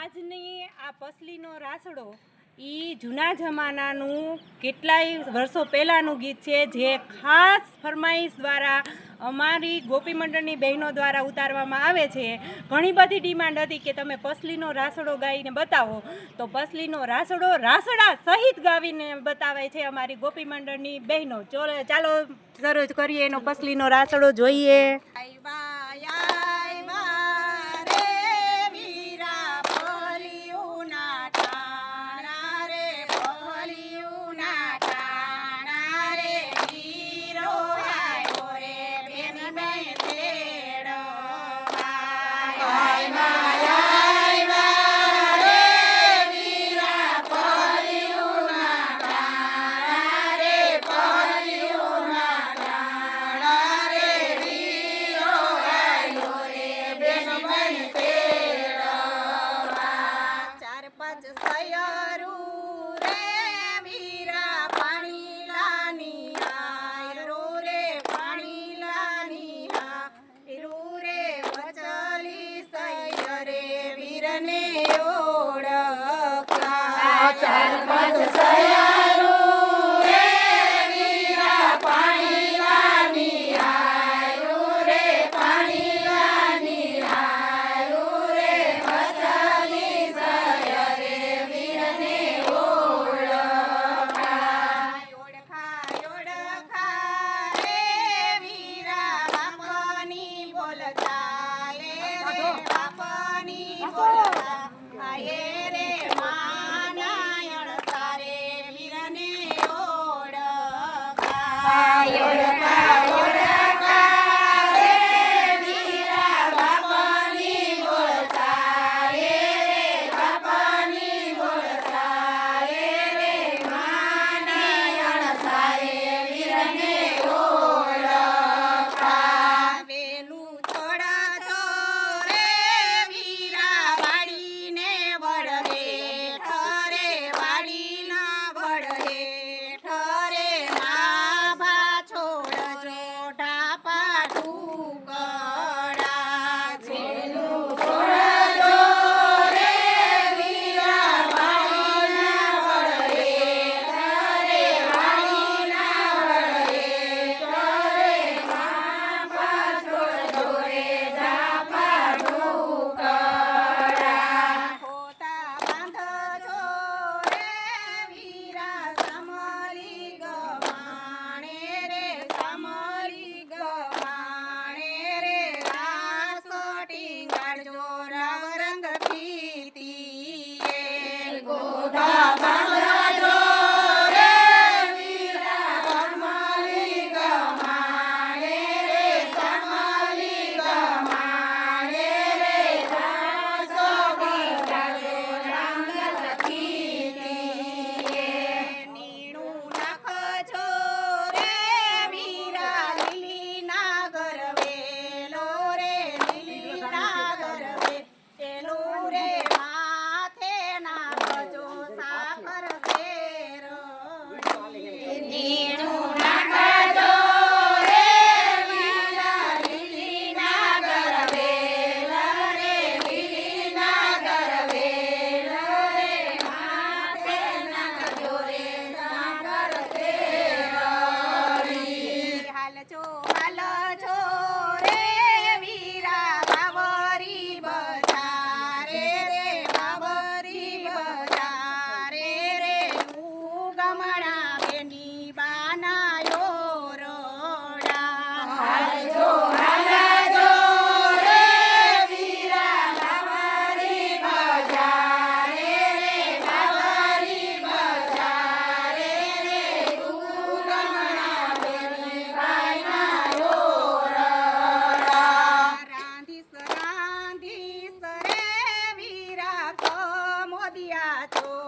આજની આ પસલીનો રાસડો એ જૂના જમાનાનું કેટલાય વર્ષો પહેલાંનું ગીત છે જે ખાસ ફરમાઈશ દ્વારા અમારી ગોપી મંડળની બહેનો દ્વારા ઉતારવામાં આવે છે. ઘણી બધી ડિમાન્ડ હતી કે તમે પસલીનો રાસડો ગાઈને બતાવો. તો પસલીનો રાસડો રાસડા સહિત ગાવીને બતાવે છે અમારી ગોપી મંડળની બહેનો. ચાલો શરૂ કરીએ એનો પસલીનો રાસડો જોઈએ. ગાંધી સરે વીરા મોદિયા છો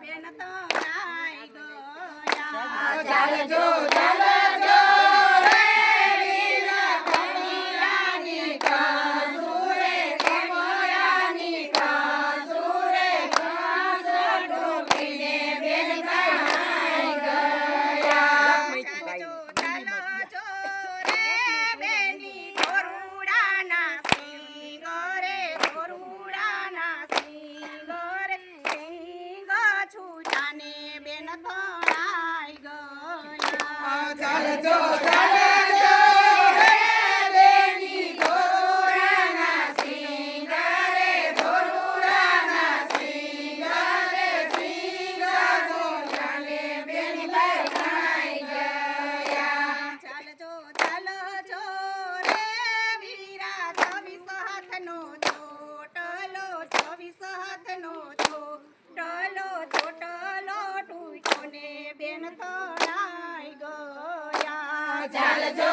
બેન તો ગયા ચાલજો ચાલજો રે 加油中国加油 ચાલજો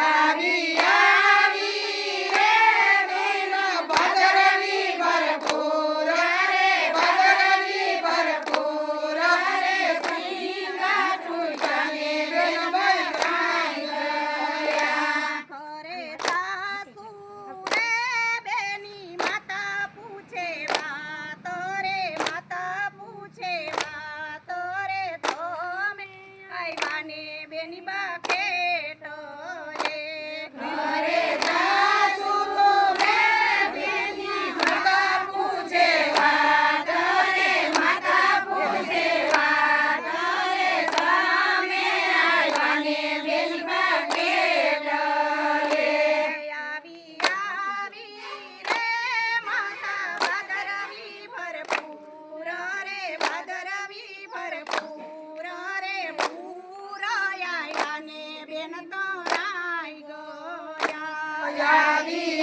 Daddy. David.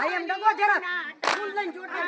I am the Gujarat. Moonlight Jordan.